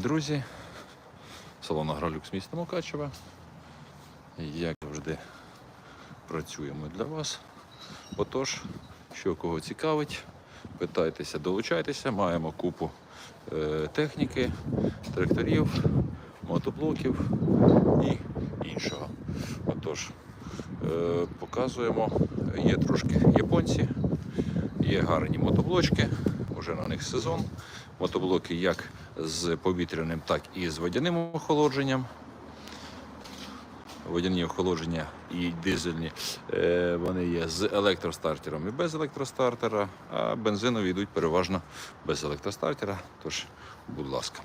друзі, салон Агролюкс міста Мукачева. Як завжди працюємо для вас. Отож, що кого цікавить, питайтеся, долучайтеся, маємо купу е, техніки, тракторів, мотоблоків і іншого. Отож, е, показуємо, є трошки японці, є гарні мотоблочки, вже на них сезон. Мотоблоки як з повітряним, так і з водяним охолодженням. Водяні охолодження і дизельні е, вони є з електростартером і без електростартера, а бензинові йдуть переважно без електростартера. Тож, будь ласка,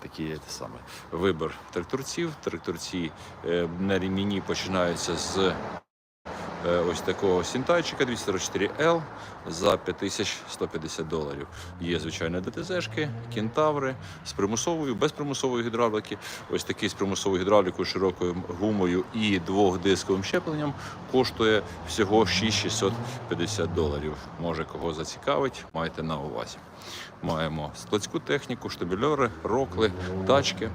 такі є те саме. Вибір тракторців. Тракторці е, на реміні починаються з ось такого сінтайчика 244L за 5150 доларів. Є, звичайно, ДТЗшки, кентаври з примусовою, без примусової гідравлики. Ось такий з примусовою гідравлікою, широкою гумою і двохдисковим щепленням коштує всього 6650 доларів. Може кого зацікавить, майте на увазі. Маємо складську техніку, штабельори, рокли, тачки.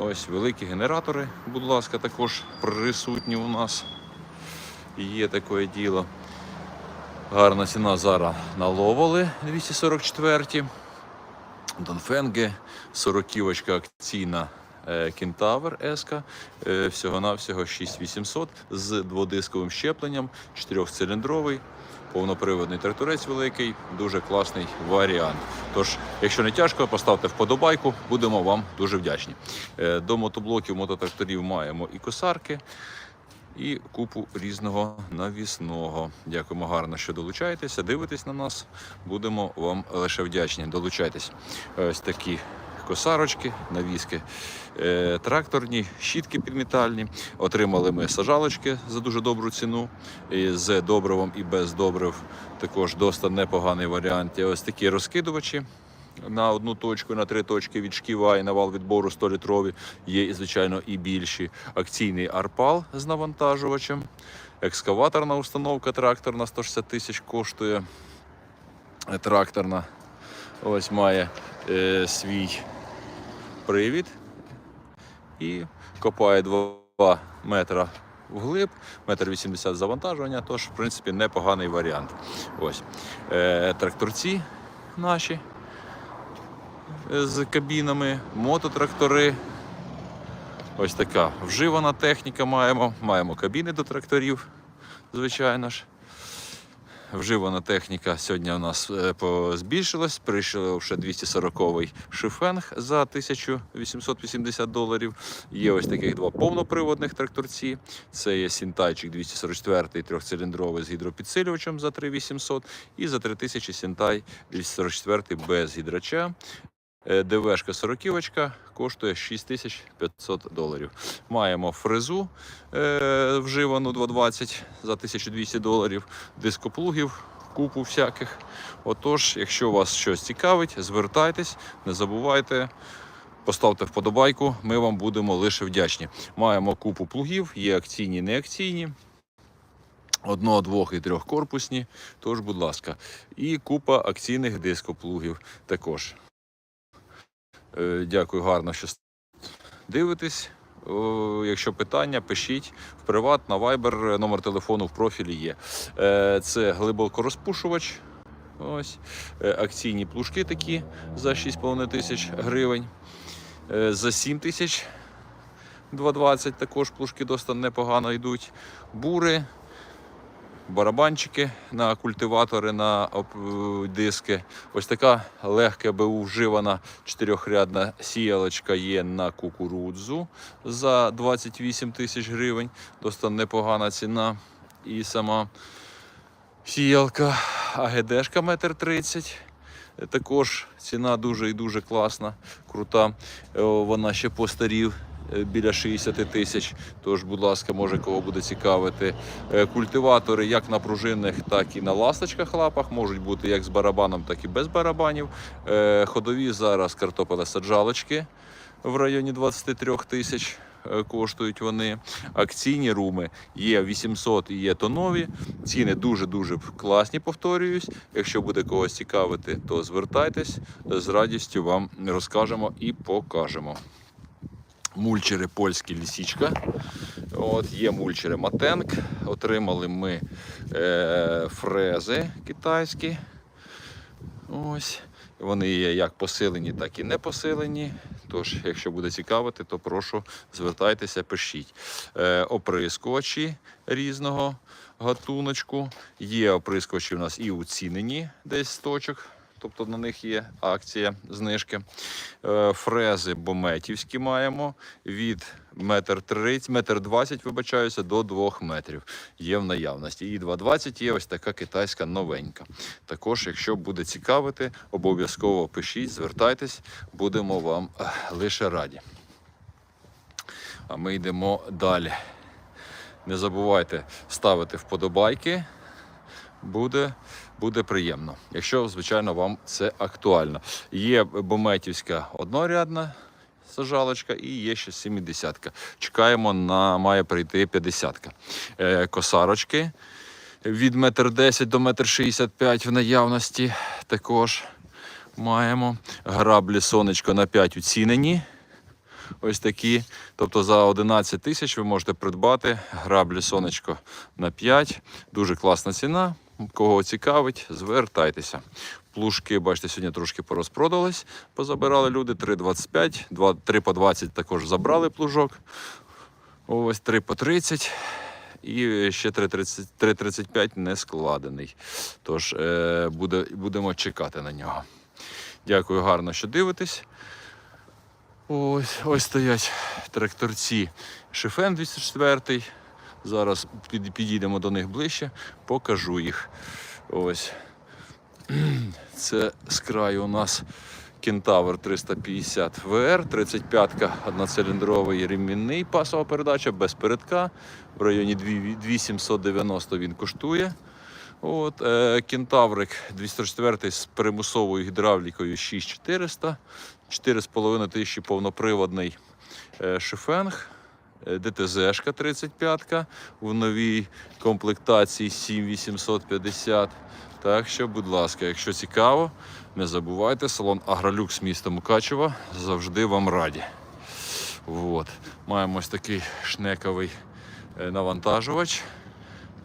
Ось великі генератори, будь ласка, також присутні у нас. Є таке діло. Гарна ціна зараз на ловоли 244. Донфенги, 40 акційна е, Кентавр Еска, е, всього-навсього 6800 з дводисковим щепленням, 4-циліндровий, повноприводний тракторець великий, дуже класний варіант. Тож, якщо не тяжко, поставте вподобайку, будемо вам дуже вдячні. Е, До мотоблоків, мототракторів маємо і косарки, і купу різного навісного. Дякуємо гарно, що долучаєтеся, дивитесь на нас. Будемо вам лише вдячні. Долучайтесь. Ось такі косарочки, навіски е, тракторні, щітки підмітальні. Отримали ми сажалочки за дуже добру ціну з добривом і без добрив. Також досить непоганий варіант. Ось такі розкидувачі на одну точку, на три точки від шківа і на вал відбору 100-літрові. Є, звичайно, і більші. Акційний арпал з навантажувачем. Екскаваторна установка тракторна 160 тисяч коштує. Тракторна. Ось має е, свій привід і копає 2 метра вглиб, метр 80 завантажування, тож, в принципі, непоганий варіант. Ось. Е, тракторці наші з кабінами, мототрактори. Ось така вживана техніка маємо. Маємо кабіни до тракторів, звичайно ж. Вживана техніка сьогодні у нас е, збільшилась. Прийшов ще 240-й шифенг за 1880 доларів. Є ось таких два повноприводних тракторці. Це є Сінтайчик 244 трьохциліндровий з гідропідсилювачем за 3800 і за 3000 Сінтай 244 без гідрача. Е, ДВшка 40 коштує 6500 доларів. Маємо фрезу е, вживану 220 за 1200 доларів, дископлугів, купу всяких. Отож, якщо вас щось цікавить, звертайтесь, не забувайте. Поставте вподобайку, ми вам будемо лише вдячні. Маємо купу плугів, є акційні, неакційні. Одного, двох і трьох корпусні, тож, будь ласка, і купа акційних дископлугів також. Е, Дякую гарно, що дивитесь. Якщо питання, пишіть в приват на Viber, номер телефону в профілі є. Е, Це глибокорозпушувач. Ось. Е, Акційні плужки такі за 6,5 тисяч гривень. Е, За 7 тисяч 2,20 також плужки досить непогано йдуть. Бури, барабанчики на культиватори, на е, диски. Ось така легка БУ вживана чотирьохрядна сіялочка є на кукурудзу за 28 тисяч гривень. Досить непогана ціна. І сама сіялка АГДшка метр тридцять. Також ціна дуже і дуже класна, крута. Е, Вона ще постарів е, біля 60 тисяч. Тож, будь ласка, може кого буде цікавити. Е, Культиватори як на пружинних, так і на ласточках лапах можуть бути як з барабаном, так і без барабанів. Е, Ходові зараз картопелесаджалочки в районі 23 тисяч. е, коштують вони. Акційні руми є 800 і є тонові. Ціни дуже-дуже класні, повторююсь. Якщо буде когось цікавити, то звертайтесь. З радістю вам розкажемо і покажемо. Мульчери польські лісічка. От, є мульчери Матенк. Отримали ми е, фрези китайські. Ось. Вони є як посилені, так і не посилені. Тож, якщо буде цікавити, то прошу звертайтеся, пишіть. Е, оприскувачі різного гатуночку. Є оприскувачі у нас і уцінені десь 100 точок. Тобто на них є акція знижки. Е, Фрези бометівські маємо від метр 30, метр 20, вибачаюся, до 2 метрів. Є в наявності. І 2,20 є ось така китайська новенька. Також, якщо буде цікавити, обов'язково пишіть, звертайтесь, будемо вам е, лише раді. А ми йдемо далі. Не забувайте ставити вподобайки. Буде, буде приємно, якщо, звичайно, вам це актуально. Є бометівська однорядна сажалочка і є ще 70-ка. Чекаємо на має прийти 50-ка. Е, косарочки від 1,10 до 1,65 в наявності також маємо. Граблі сонечко на 5 уцінені. Ось такі. Тобто за 11 тисяч ви можете придбати граблі сонечко на 5. Дуже класна ціна. Кого цікавить, звертайтеся. Плужки, бачите, сьогодні трошки порозпродались, позабирали люди 3,25, 2, 3 по 20 також забрали плужок. Ось 3 по 30. І ще 3,35 не складений. Тож е, буде, будемо чекати на нього. Дякую гарно, що дивитесь. Ось, ось стоять тракторці Шифен 204. Зараз підійдемо до них ближче, покажу їх. Ось. Це з краю у нас Кентавр 350 VR, 35-ка одноциліндровий ремінний пасова передача без передка. В районі 2790 він коштує. От, е, Кентаврик 204 з примусовою гідравлікою 6400, 4,5 тисячі повноприводний е, шифенг. Е, ДТЗшка 35 в новій комплектації 7850. Так що, будь ласка, якщо цікаво, не забувайте, салон Агролюкс міста Мукачева завжди вам раді. От. Маємо ось такий шнековий е, навантажувач.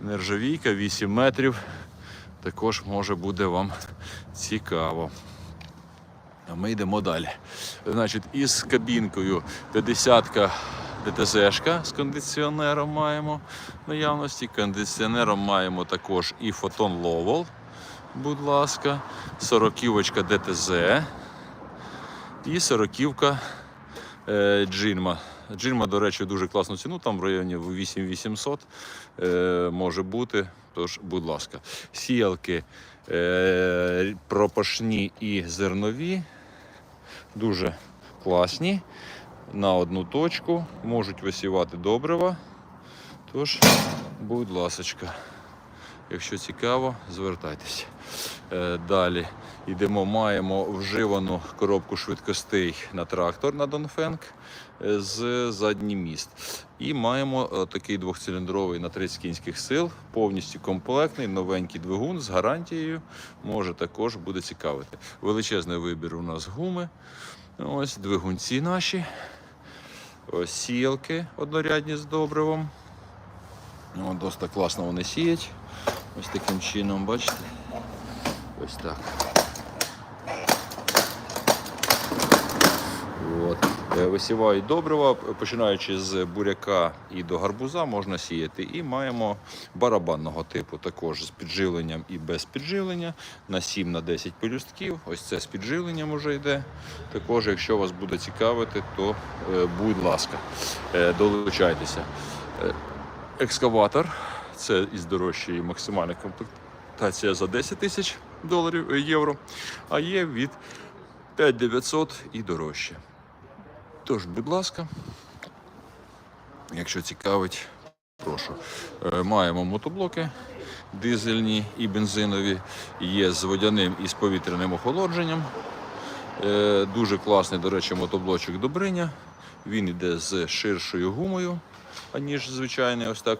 Нержавійка 8 метрів. Також може буде вам цікаво. А ми йдемо далі. Значить, із кабінкою 50-ка ДТЗшка з кондиціонером маємо наявності. Кондиціонером маємо також і фотон Ловол, будь ласка, 40-ківочка ДТЗ і 40-ківка е, Джинма. Джинма, до речі, дуже класну ціну, там в районі 8800 е, може бути. Тож, будь ласка, сіялки е, пропашні і зернові, дуже класні. На одну точку можуть висівати добрива. Тож, будь ласочка, якщо цікаво, звертайтеся. Е, Далі йдемо, маємо вживану коробку швидкостей на трактор на Донфенк е, з задній міст. І маємо е, такий двохциліндровий на 30 кінських сил, повністю комплектний, новенький двигун з гарантією. Може також буде цікавити. Величезний вибір у нас гуми. Ось двигунці наші. Ось сіялки однорядні з добривом. О, досить класно вони сіять. Ось таким чином, бачите? Ось так. От. Е, Висівають добрива, починаючи з буряка і до гарбуза можна сіяти. І маємо барабанного типу, також з підживленням і без підживлення на 7 на 10 пелюстків. Ось це з підживленням вже йде. Також, якщо вас буде цікавити, то е, будь ласка, е, долучайтеся. Екскаватор це із дорожчої максимальна комплектація за 10 тисяч доларів євро, а є від 5900 і дорожче. Тож, будь ласка, якщо цікавить, прошу. Е, Маємо мотоблоки дизельні і бензинові, є з водяним і з повітряним охолодженням. Е, Дуже класний, до речі, мотоблочок Добриня. Він йде з ширшою гумою, аніж звичайний, ось так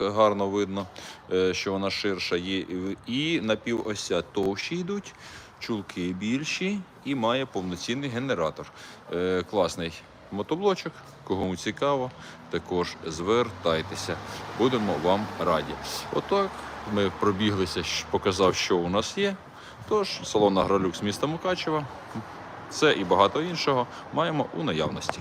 гарно видно, е, що вона ширша є. І напівося товщі йдуть, чулки більші і має повноцінний генератор. Е, Класний мотоблочок. Кому цікаво, також звертайтеся. Будемо вам раді. Отак ми пробіглися, показав, що у нас є. Тож, салон Агролюкс міста Мукачева. Це і багато іншого маємо у наявності.